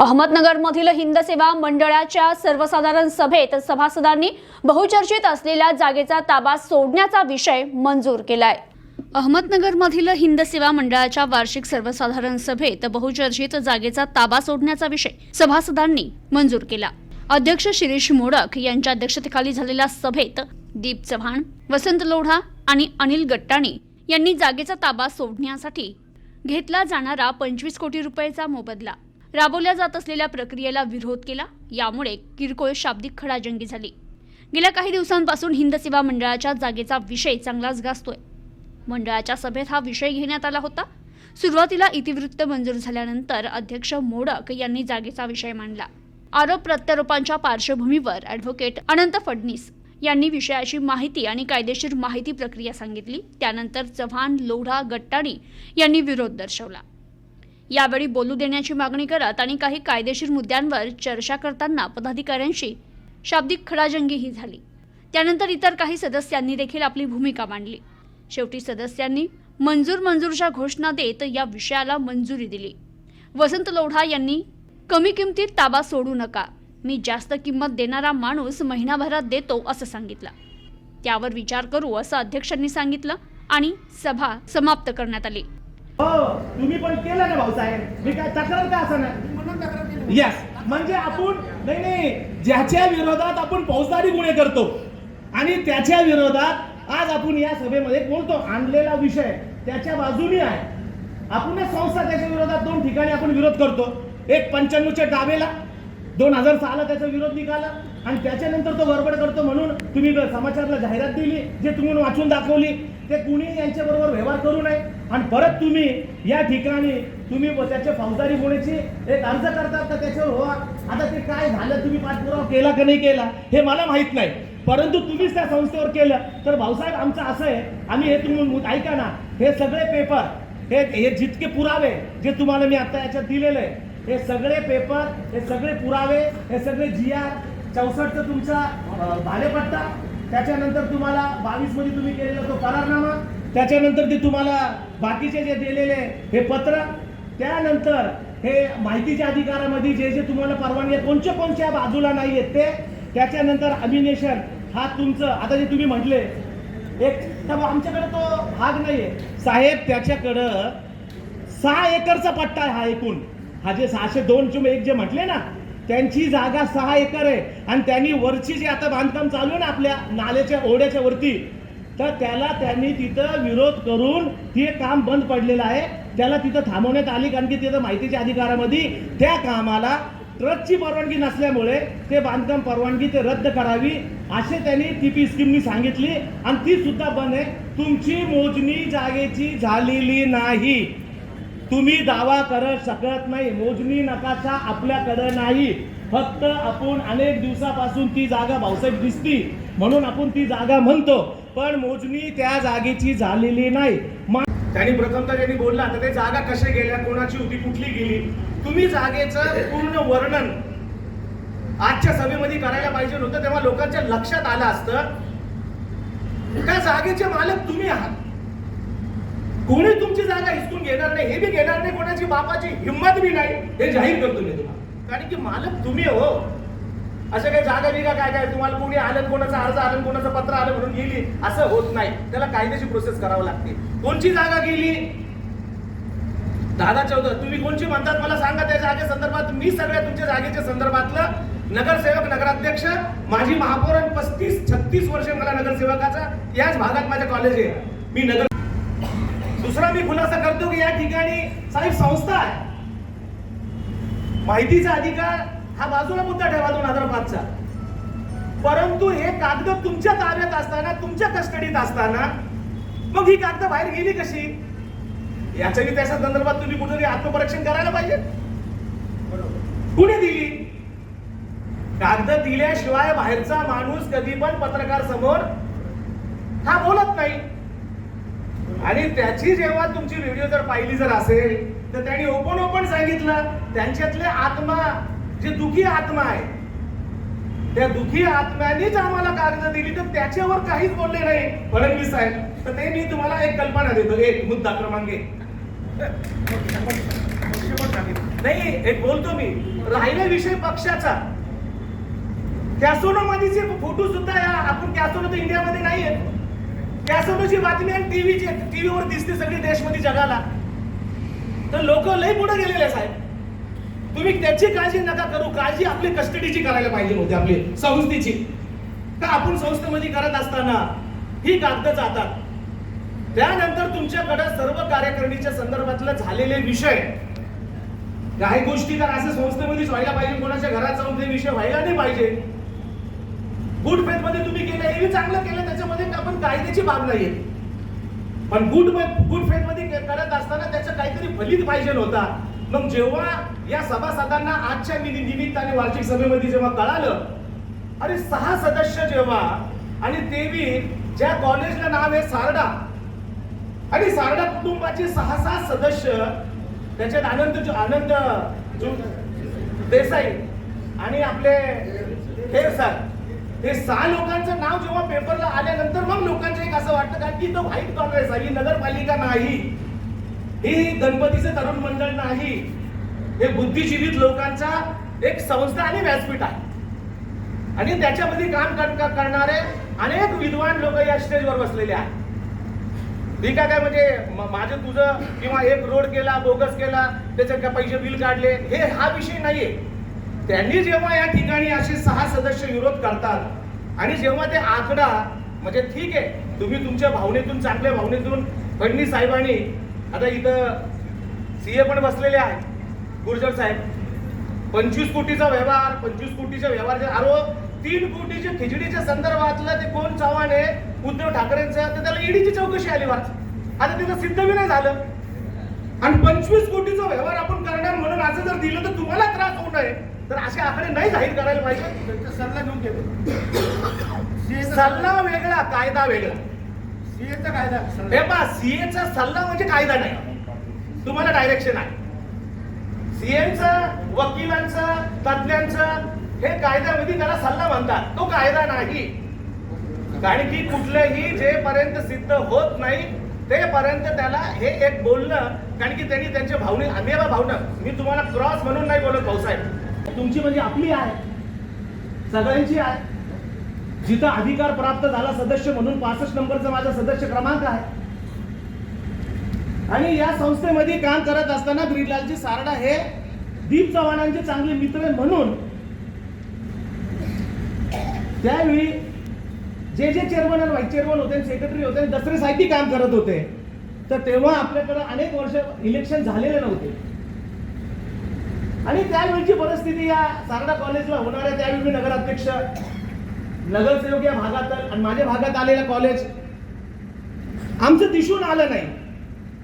अहमदनगरमधील हिंद सेवा मंडळाच्या सर्वसाधारण सभेत सभासदांनी बहुचर्चित असलेल्या जागेचा ताबा सोडण्याचा विषय मंजूर केलाय. अहमदनगरमधील हिंद सेवा मंडळाच्या वार्षिक सर्वसाधारण सभेत बहुचर्चित जागेचा ताबा सोडण्याचा विषय सभासदांनी मंजूर केला. अध्यक्ष शिरीष मोडक यांच्या अध्यक्षतेखाली झालेल्या सभेत दीप चव्हाण वसंत लोढा आणि अनिल गट्टाणी यांनी जागेचा ताबा सोडण्यासाठी घेतला जाणारा पंचवीस कोटी रुपयाचा मोबदला राबवल्या जात असलेल्या प्रक्रियेला विरोध केला. यामुळे किरकोळ शाब्दिक खडाजंगी झाली. गेल्या काही दिवसांपासून हिंद सेवा मंडळाच्या जागेचा विषय चांगलाच गाजतोय. मंडळाच्या सभेत हा विषय घेण्यात आला होता. सुरुवातीला इतिवृत्त मंजूर झाल्यानंतर अध्यक्ष मोडक यांनी जागेचा विषय मांडला. आरोप प्रत्यारोपांच्या पार्श्वभूमीवर ॲडव्होकेट अनंत फडणीस यांनी विषयाची माहिती आणि कायदेशीर माहिती प्रक्रिया सांगितली. त्यानंतर चव्हाण लोढा गट्टाणी यांनी विरोध दर्शवला. यावेळी बोलू देण्याची मागणी करत आणि काही कायदेशीर मुद्द्यांवर चर्चा करताना पदाधिकाऱ्यांशी शाब्दिक खडाजंगीही झाली. त्यानंतर इतर काही सदस्यांनी देखील आपली भूमिका मांडली. शेवटी सदस्यांनी मंजूर मंजूरच्या घोषणा देत या विषयाला मंजुरी दिली. वसंत लोढा यांनी कमी किमतीत ताबा सोडू नका. मी जास्त किंमत देणारा माणूस महिनाभरात देतो असं सांगितलं. त्यावर विचार करू असं अध्यक्षांनी सांगितलं आणि सभा समाप्त करण्यात आली. हो तुम्ही पण केलं ना भाऊसाहेब. मी काय तक्रार का असं नाही? येस म्हणजे आपण नाही नाही. ज्याच्या विरोधात आपण फौजदारी गुन्हे करतो. आणि त्याच्या विरोधात आज आपण या सभेमध्ये बोलतो. आणलेला विषय त्याच्या बाजूनी आहे. आपण संस्था त्याच्या विरोधात दोन ठिकाणी आपण विरोध करतो. एक पंच्याण्णवच्या डावेला दोन हजार सहाला त्याचा विरोध निघाला. आणि त्याच्यानंतर तो गडबड करतो म्हणून तुम्ही समाचारला जाहिरात दिली जे तुम्ही वाचून दाखवली. ते कुणी यांच्याबरोबर व्यवहार करू नये. आणि परत तुम्ही या ठिकाणी तुम्ही त्याचे त्याच्या फौजदारी गुन्ह्याची एक अर्ज करतात तर त्याच्यावर हो? आता ते काय झालं? तुम्ही पाठपुरावा केला का नाही केला? हे मला माहीत नाही. परंतु तुम्हीच त्या संस्थेवर केलं. तर भाऊसाहेब आमचं असं आहे. आम्ही हे तुम्ही ऐका ना. हे सगळे पेपर हे हे जितके पुरावे जे तुम्हाला मी आता याच्यात दिलेले आहे हे सगळे पेपर हे सगळे पुरावे हे सगळे जी आर चौसष्टचा तुमचा अं, भाडेपट्टा त्याच्यानंतर तुम्हाला बावीसमध्ये तुम्ही केलेला तो करारनामा त्याच्यानंतर ते तुम्हाला बाकीचे जे दिलेले हे पत्र त्यानंतर हे माहितीच्या अधिकारामध्ये जे जे तुम्हाला परवानगी कोणच्या कोणच्या कोणत्या बाजूला नाही आहेत ते त्याच्यानंतर अमिनेशन हा तुमचं आता जे तुम्ही म्हटले एक तर आमच्याकडे तो भाग नाहीये साहेब त्याच्याकडं सहा एकरचा पट्टा आहे हा एकूण. हा जे सहाशे दोन चुमे एक जे म्हटले ना त्यांची जागा सहा एकर आहे. आणि त्यांनी वरची जे आता बांधकाम चालू आहे ना आपल्या नाल्याच्या ओढ्याच्या वरती तर त्याला त्यांनी तिथं विरोध करून ते काम बंद पडलेलं आहे. त्याला तिथं थांबवण्यात आली कारण की तिथं माहितीच्या अधिकारामध्ये त्या कामाला ट्रकची परवानगी नसल्यामुळे ते बांधकाम परवानगी ते रद्द करावी असे त्यांनी ती पी स्कीमनी सांगितली. आणि ती सुद्धा बंद आहे. तुमची मोजणी जागेची झालेली नाही. तुम्ही दावा करत शकत नाही. मोजणी नकाशा आपल्याकडं नाही. फक्त आपण अनेक दिवसापासून ती जागा भाऊसाहेब दिसती म्हणून आपण ती जागा म्हणतो. पण मोजणी त्या जागेची झालेली नाही. मा- त्यांनी प्रथमतः त्यांनी बोलला तर ते जागा कशा गेल्या कोणाची होती कुठली गेली तुम्ही जागेचं पूर्ण वर्णन आजच्या सभेमध्ये करायला पाहिजे होतं तेव्हा लोकांच्या लक्षात आलं असतं त्या जागेचे मालक तुम्ही आहात. कोणी तुमची जागा हिसकून घेणार नाही हे बी घेणार नाही कोणाची बापाची हिंमत बी नाही हे जाहीर करतो मी तुम्हाला. कारण की मालक तुम्ही हो. अशा काही जागा बिगा काय काय तुम्हाला कोणी आलं कोणाचा अर्ज आलं कोणाचं पत्र आलं म्हणून गेली असं होत नाही. त्याला कायदेशीर प्रोसेस करावं लागते. कोणची जागा गेली? दादा चौदा तुम्ही कोणची म्हणतात? मला सांगा त्या जागे संदर्भात. मी सगळ्या तुमच्या जागेच्या संदर्भातलं नगरसेवक नगराध्यक्ष माझी महापौर आणि पस्तीस छत्तीस वर्ष मला नगरसेवकाचा याच भागात माझ्या कॉलेज आहे. मी नगर दुसरा मी खुलासा करतो की या ठिकाणी साहेब संस्था आहे. माहितीचा अधिकार हा बाजूला मुद्दा ठेवा दोन हजार पाचचा. परंतु हे कागद तुमच्या ताब्यात असताना तुमच्या कस्टडीत असताना मग ही कागद बाहेर गेली कशी? याच्याही त्याच्या संदर्भात तुम्ही कुठेतरी आत्मपरीक्षण करायला पाहिजे. कुणी दिली? कागद दिल्याशिवाय बाहेरचा माणूस कधी पण पत्रकार समोर हा बोलत नाही. आणि त्याची जेव्हा तुमची व्हिडिओ जर पाहिली जर असेल तर त्यांनी ओपन ओपन सांगितलं त्यांच्यातले आत्मा जे दुखी आत्मा आहे त्या दुखी आत्म्यानेच आम्हाला कागद दिली तर त्याच्यावर काहीच बोलले नाही. फडणवीस साहेब तर ते मी तुम्हाला एक कल्पना देतो एक मुद्दा क्रमांक एक. नाही एक बोलतो मी. राहिला विषय पक्षाचा. कॅसोनो मधीचे फोटो सुद्धा या आपण कॅसोनो तर इंडियामध्ये नाहीये कॅसोनोची बातमी आणि टीव्हीची टीव्हीवर दिसते सगळी देशमध्ये जगाला. तर लोक लय पुढे गेलेले साहेब. तुम्ही त्याची काळजी नका करू. काळजी आपली कस्टडीची करायला पाहिजे होती आपली संस्थेची. का आपण संस्थेमध्ये करत असताना ही कागद जातात? त्यानंतर तुमच्याकडे सर्व कार्यकारिणीच्या संदर्भातले झालेले विषय. काही गोष्टी तर असं संस्थेमध्येच व्हायला पाहिजे कोणाच्या घरात जाऊन ते विषय व्हायला नाही पाहिजे. गुड फेथमध्ये तुम्ही केलं हे चांगलं केलं त्याच्यामध्ये आपण कायद्याची बाब नाहीये. पण गुड गुड फेथमध्ये करत असताना त्याचं काहीतरी फलित पाहिजे होता. मग जेव्हा या सभासदांना आजच्या निमित्ताने वार्षिक सभेमध्ये जेव्हा कळालं अरे सहा सदस्य जेव्हा आणि ते बी ज्या कॉलेजला नाव आहे सारडा आणि सारडा कुटुंबाचे सहा सहा सदस्य त्याच्यात आनंद जो- आनंद जो- देसाई आणि आपले खेर सर हे सहा लोकांचं नाव जेव्हा पेपरला आल्यानंतर मग लोकांचं एक असं वाटतं का की तो व्हाईट काँग्रेस आहे ही नगरपालिका नाही. ही गणपतीचं तरुण मंडळ नाही. हे बुद्धिजीवित लोकांचा एक संस्था आणि व्यासपीठ आहे. आणि त्याच्यामध्ये काम करणारे अनेक विद्वान लोक या स्टेजवर बसलेले आहेत. ठीक आहे काय म्हणजे माझं तुझं किंवा एक रोड केला बोगस केला त्याचे काय पैसे बिल काढले हे हा विषय नाहीये. त्यांनी जेव्हा या ठिकाणी असे सहा सदस्य विरोध करतात आणि जेव्हा ते आकडा म्हणजे ठीक आहे तुम्ही तुमच्या भावनेतून चांगल्या भावनेतून फडणवीस साहेबांनी आता इथं सीए पण बसलेले आहेत गुर्जर साहेब. पंचवीस कोटीचा व्यवहार पंचवीस कोटीचा व्यवहार अरो तीन कोटीच्या खिचडीच्या संदर्भातलं ते कोण चव्हाण आहे उद्धव ठाकरेंचं तर त्याला ईडीची चौकशी आली वाच. आता तिथं सिद्ध बी नाही झालं. आणि पंचवीस कोटीचा व्यवहार आपण करणार म्हणून असं जर दिलं तर तुम्हाला त्रास होऊ नये. तर असे आकडे नाही जाहीर करायला पाहिजे. सल्ला घेऊन घेतो. सल्ला वेगळा कायदा वेगळा. सीएचा कायदा हे पा सीएचा सल्ला म्हणजे कायदा नाही. तुम्हाला डायरेक्शन आहे. सीएमचं वकिलांचं तज्ज्ञांचं हे कायद्यामध्ये त्याला सल्ला म्हणतात. तो कायदा नाही. कारण की कुठलंही जेपर्यंत सिद्ध होत नाही तेपर्यंत त्याला हे एक बोलणं कारण की त्यांनी त्यांच्या भावने आम्ही भावना. मी तुम्हाला क्रॉस म्हणून नाही बोलत भाऊसाहेब तुमची म्हणजे आपली आहे. सगळ्यांची आहे. जिथं अधिकार प्राप्त झाला सदस्य म्हणून पासष्ट नंबरचा माझा सदस्य क्रमांक आहे. आणि या संस्थेमध्ये काम करत असताना ब्रिजलालजी सारडा हे दीप चव्हाणांचे चांगले मित्र आहे म्हणून त्यावेळी जे जे चेअरमन आणि व्हाईस चेअरमन होते सेक्रेटरी होते आणि दसरेसाठी काम करत होते तर तेव्हा आपल्याकडे अनेक वर्ष इलेक्शन झालेले नव्हते. आणि त्यावेळीची परिस्थिती या सारडा कॉलेजला होणाऱ्या त्यावेळी मी नगराध्यक्ष नगरसेवक या भागात आणि माझ्या भागात आलेलं कॉलेज आमचं दिसून आलं नाही.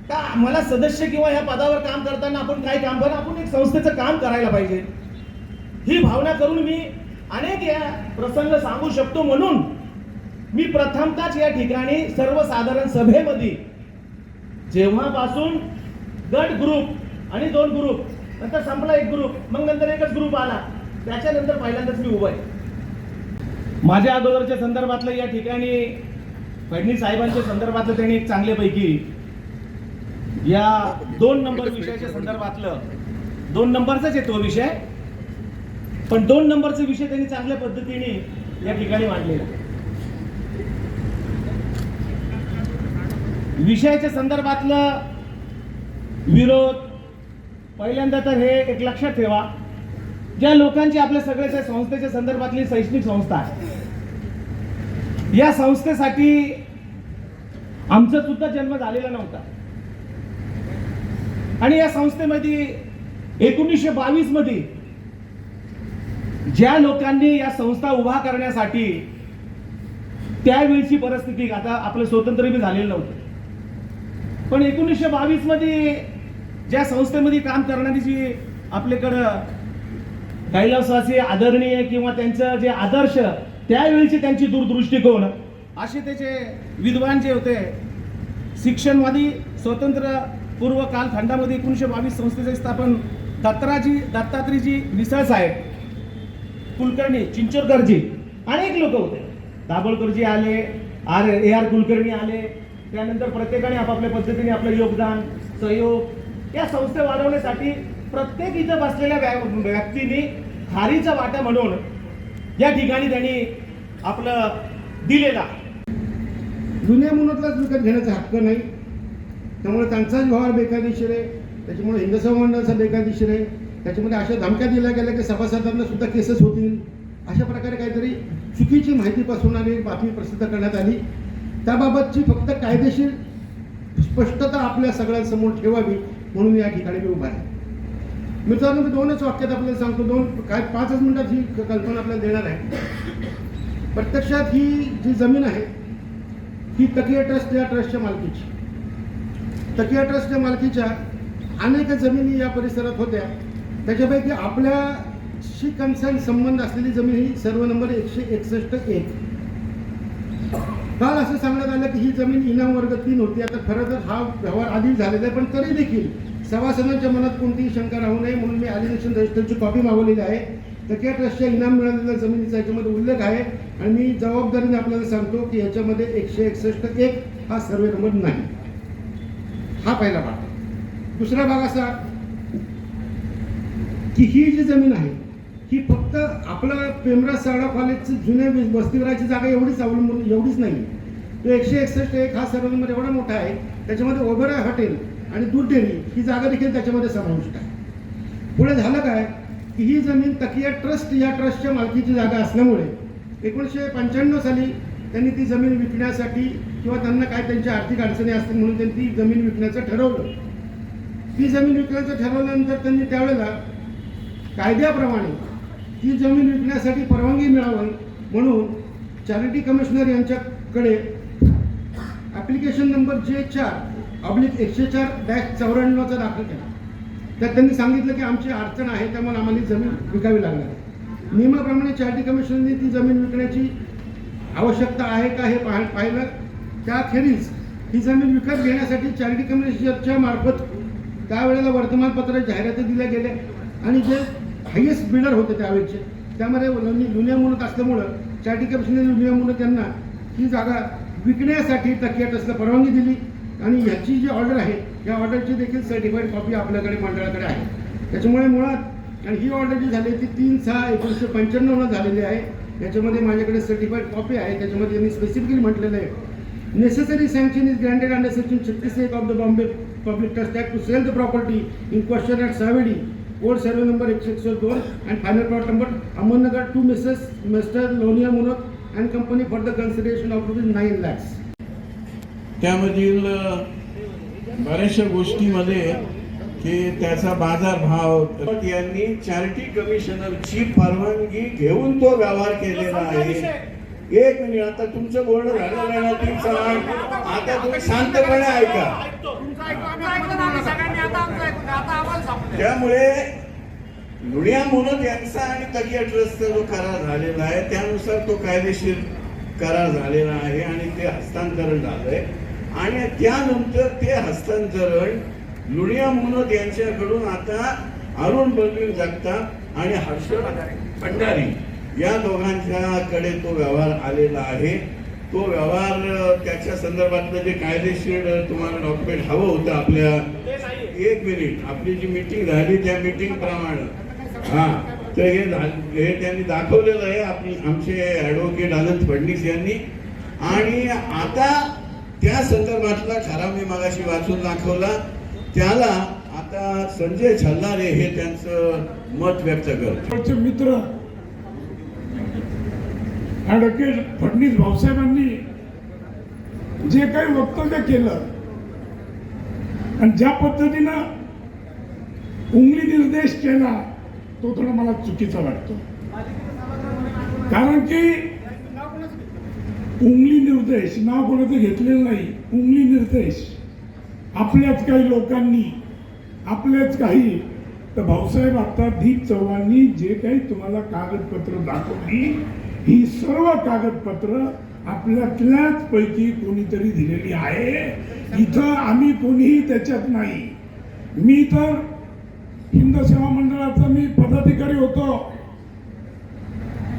का मला सदस्य किंवा ह्या पदावर काम करताना आपण काय काम करा आपण एक संस्थेचं काम करायला पाहिजे. ही भावना करून मी अनेक या प्रसंग सांगू शकतो म्हणून मी प्रथमताच या ठिकाणी सर्वसाधारण सभेमध्ये जेव्हापासून गट ग्रुप आणि दोन ग्रुप नंतर संपला एक ग्रुप मग नंतर एकच ग्रुप आला. त्याच्यानंतर पहिल्यांदाच मी उभा आहे. माझ्या अगोदरच्या संदर्भातलं या ठिकाणी फडणीस साहेबांच्या संदर्भातलं त्यांनी एक चांगल्यापैकी या दोन नंबर विषयाच्या संदर्भातलं दोन नंबरचाच आहे तो विषय पण दोन नंबरचा विषय त्यांनी चांगल्या पद्धतीने या ठिकाणी मांडलेला विषयाच्या संदर्भातलं विरोध पहिल्यांदा तर हे एक लक्षात ठेवा ज्या लोकांची आपल्या सगळ्याच्या संस्थेच्या संदर्भातली शैक्षणिक संस्था आहे या संस्थेसाठी आमचा सुद्धा जन्म झालेला नव्हता. आणि या संस्थेमध्ये एकोणीसशे बावीसमध्ये ज्या लोकांनी या संस्था उभा करण्यासाठी त्यावेळची परिस्थिती आता आपलं स्वतंत्र बी झालेलं नव्हतं. पण एकोणीसशे बावीसमध्ये ज्या संस्थेमध्ये काम करणारी जी आपल्याकडं कैलासवासी आदरणीय किंवा त्यांचं जे आदर्श त्यावेळीची त्यांची दूरदृष्टिकोन. असे त्याचे विद्वान जे होते शिक्षणवादी स्वतंत्र पूर्व कालखंडामध्ये एकोणीसशे बावीस संस्थेचे स्थापन दत्ताजी दत्तात्रीजी मिसळ साहेब कुलकर्णी चिंचोरकरजी अनेक लोक होते. दाभोळकरजी आले आर ए आर कुलकर्णी आले त्यानंतर प्रत्येकाने आपापल्या पद्धतीने आपलं योगदान सहयोग या संस्थे वाढवण्यासाठी प्रत्येक इथं बसलेल्या व्या- व्यक्तीने खारीचा वाटा म्हणून या ठिकाणी त्यांनी आपलं दिलेला. जुन्या मुलातलाच विकत घेण्याचा हक्क नाही. त्यामुळे त्यांचाच व्यवहार बेकायदेशीर आहे. त्याच्यामुळे हिंद मंडळाचा बेकायदेशीर आहे. त्याच्यामध्ये अशा धमक्या दिल्या गेल्या की सभासदांना सुद्धा केसेस होतील. अशा प्रकारे काहीतरी चुकीची माहिती पसरवणारी बातमी प्रसिद्ध करण्यात आली. त्याबाबतची फक्त कायदेशीर स्पष्टता आपल्या सगळ्यांसमोर ठेवावी म्हणून या ठिकाणी मी उभा आहे. मित्रांनो मी दोनच वाक्यात आपल्याला सांगतो. दोन काय पाचच मिनिटात ही कल्पना आपल्याला देणार आहे. प्रत्यक्षात ही जी जमीन आहे ही तकिया ट्रस्ट या ट्रस्टच्या मालकीची. तकिया ट्रस्टच्या मालकीच्या अनेक जमिनी या परिसरात होत्या. त्याच्यापैकी आपल्याशी कन्सर्न संबंध असलेली जमीन ही सर्व नंबर एकशे एकसष्ट एक. काल असं सांगण्यात आलं की ही जमीन इनाम वर्ग तीन होती. आता खरं तर हा व्यवहार आधी झालेला आहे पण तरी देखील सभासदांच्या मनात कोणतीही शंका राहू नये म्हणून मी ॲलिगेशन रजिस्टरची कॉपी मागवलेली आहे. तकिया ट्रस्टच्या इनाम मिळालेल्या जमिनीचा याच्यामध्ये उल्लेख आहे. आणि मी जबाबदारीने आपल्याला सांगतो की याच्यामध्ये एकशे एकसष्ट एक हा सर्वे नंबर नाही. हा पहिला भाग. दुसरा भाग असा की ही जी जमीन आहे ही फक्त आपलं पेमरा साडा कॉलेजची जुन्या वीस- जागा एवढीच अवलंबून एवढीच नाही. तो एकशे एकसष्ट एक हा सर्व नंबर एवढा मोठा आहे त्याच्यामध्ये ओबेरॉय हॉटेल आणि दूध डेअरी ही जागा देखील त्याच्यामध्ये समाविष्ट आहे. पुढे झालं काय की ही जमीन तकिया ट्रस्ट या ट्रस्टच्या मालकीची जागा असल्यामुळे एकोणीसशे पंच्याण्णव साली त्यांनी ती जमीन विकण्यासाठी किंवा त्यांना काय त्यांच्या आर्थिक अडचणी असतील म्हणून त्यांनी ती जमीन विकण्याचं ठरवलं. ती जमीन विकण्याचं ठरवल्यानंतर त्यांनी त्यावेळेला कायद्याप्रमाणे ती जमीन विकण्यासाठी परवानगी मिळावं म्हणून चॅरिटी कमिशनर यांच्याकडे ॲप्लिकेशन नंबर जे चार ऑब्लिक एकशे चार डॅश चौऱ्याण्णवचा दाखल केला. त्यात त्यांनी सांगितलं की आमची अडचण आहे त्यामुळे आम्हाला जमीन विकावी लागणार आहे. नियमाप्रमाणे चॅरिटी कमिशनने ती जमीन विकण्याची आवश्यकता आहे का हे पाह पाहिलं? त्याखेरीज ही जमीन विकत घेण्यासाठी चॅरिटी कमिशनच्या मार्फत त्यावेळेला वर्तमानपत्रात जाहिराती दिल्या गेल्या आणि जे हायेस्ट बिल्डर होते त्यावेळेचे त्यामध्ये लुनी- मुनत असल्यामुळं चॅरिटी कमिशनने लुनिया मुनत त्यांना ही जागा विकण्यासाठी तकियात ट्रस्टला परवानगी दिली आणि ह्याची जी ऑर्डर आहे या ऑर्डरची देखील सर्टिफाईड कॉपी आपल्याकडे मंडळाकडे आहे. त्याच्यामुळे मुळात आणि ही ऑर्डर जी झाली ती तीन सहा एकोणीसशे पंच्याण्णवला झालेली आहे. याच्यामध्ये माझ्याकडे सर्टिफाईड कॉपी आहे. त्याच्यामध्ये यांनी स्पेसिफिकली म्हटलेलं आहे. Necessary sanction is granted under section छत्तीस एक of the Bombay public trust act to sell the property in question at Savedi code survey number एकशे एकशे दोन and final plot number Ahmednagar to Mrs Mr Lonia Munak and company for the consideration of rupees nine lakhs त्यामधील बऱ्याचशा गोष्टीमध्ये की त्याचा बाजारभाव यांनी चॅरिटी कमिशनरची परवानगी घेऊन तो व्यवहार केलेला आहे. एक मिनिट आता तुमचं बोलणं झालं नाही ना आता तुम्ही शांतपणे ऐका. त्यामुळे लुडिया मोनत यांचा आणि तकिया ट्रस्टचा जो करार झालेला आहे त्यानुसार तो कायदेशीर करार झालेला आहे आणि ते हस्तांतरण झालंय. आणि त्यानंतर ते हस्तांतरण लुनिया मुनोद यांच्याकडून आता अरुण बलवीर जगताप आणि हर्षद भंडारी या दोघांच्याकडे तो व्यवहार आलेला आहे. तो व्यवहार त्याच्या संदर्भातलं जे कायदेशीर तुम्हाला डॉक्युमेंट हवं होतं आपल्या एक मिनिट आपली जी मीटिंग झाली त्या मीटिंग प्रमाणे. हा. तर हे हे त्यांनी दाखवलेलं आहे. आपली आमचे ॲडव्होकेट आनंद फडणीस यांनी. आणि आता त्या संदर्भातला ठराव मी मागाशी वाचून दाखवला. त्याला आता संजय छल्लारे हे त्यांचं मत व्यक्त करतात मित्र ॲडव्होकेट फडणवीस भाऊसाहेबांनी जे काही वक्तव्य केलं आणि ज्या पद्धतीनं उंगली निर्देश केला तो थोडा मला चुकीचा वाटतो. कारण की उंगली निर्देश नाव कोणाचं घेतलेलं नाही उंगली निर्देश. आपल्याच काही लोकांनी आपल्याच काही. तर भाऊसाहेब आता दीप चव्हाणनी जे काही तुम्हाला कागदपत्र दाखवली ही सर्व कागदपत्र आपल्यातल्याच पैकी कोणीतरी दिलेली आहे. इथं आम्ही कोणीही त्याच्यात नाही. मी तर हिंद सेवा मंडळाचा मी पदाधिकारी होतो.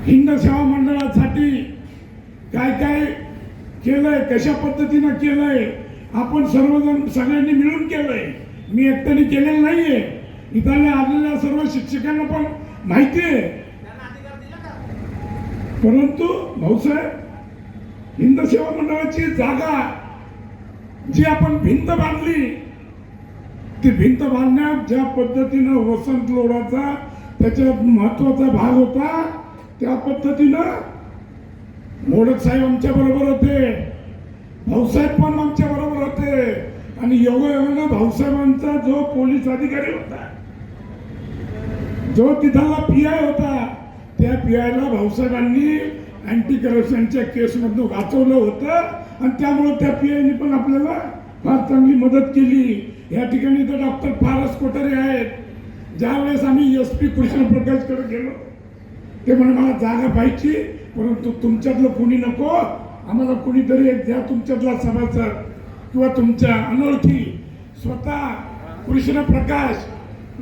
हिंद सेवा मंडळासाठी काय काय केलंय कशा पद्धतीनं केलंय आपण सर्वजण सगळ्यांनी मिळून केलंय. मी एकट्याने केलेलं नाहीये. इथल्या आलेल्या सर्व शिक्षकांना पण माहिती आहे. परंतु भाऊसाहेब हिंद सेवा मंडळाची जागा जी आपण भिंत बांधली ती भिंत बांधण्यात ज्या पद्धतीनं वसंत लोढाचा त्याच्या महत्त्वाचा भाग होता त्या पद्धतीनं मोडक साहेब आमच्या बरोबर होते. भाऊसाहेब पण आमच्या होते आणि योगायोगानं भाऊसाहेबांचा जो पोलीस अधिकारी होता जो तिथला पी आय होता त्या पी आयला भाऊसाहेबांनी अँटी करप्शनच्या केसमधून वाचवलं होतं आणि त्यामुळे त्या पी आयने पण आपल्याला फार चांगली मदत केली. या ठिकाणी तर डॉक्टर फारस कोठारे आहेत. ज्यावेळेस आम्ही एस पी कृष्णप्रकाशकडे गेलो ते म्हणे मला जागा पाहिजे परंतु तुमच्यातलं कोणी नको आम्हाला कोणीतरी एक द्या तुमच्यातला सभासद. किंवा तुमच्या अनोळखी स्वतः कृष्णप्रकाश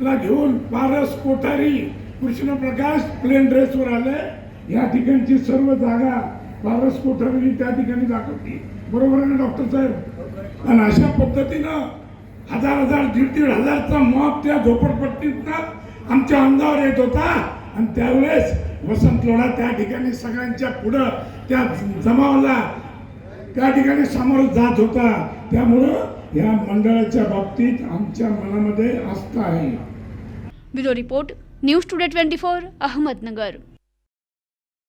ला घेऊन पारस कोठारी कृष्णप्रकाश प्लेन ड्रेसवर आले या ठिकाणची सर्व जागा पारस कोठारी त्या ठिकाणी दाखवली. बरोबर आहे ना डॉक्टर साहेब? आणि अशा पद्धतीनं हजार हजार दीड दीड हजारचा मग त्या झोपडपट्टीतनं आमच्या अंगावर येत होता. आणि त्यावेळेस वसंत लोढा त्या ठिकाणी सगळ्यांच्या पुढं त्या जमावाला त्या ठिकाणी सामोरं जात होता. त्यामुळं या मंडळाच्या बाबतीत आमच्या मनामध्ये आस्था आहे. Bureau report news today twenty four Ahmednagar.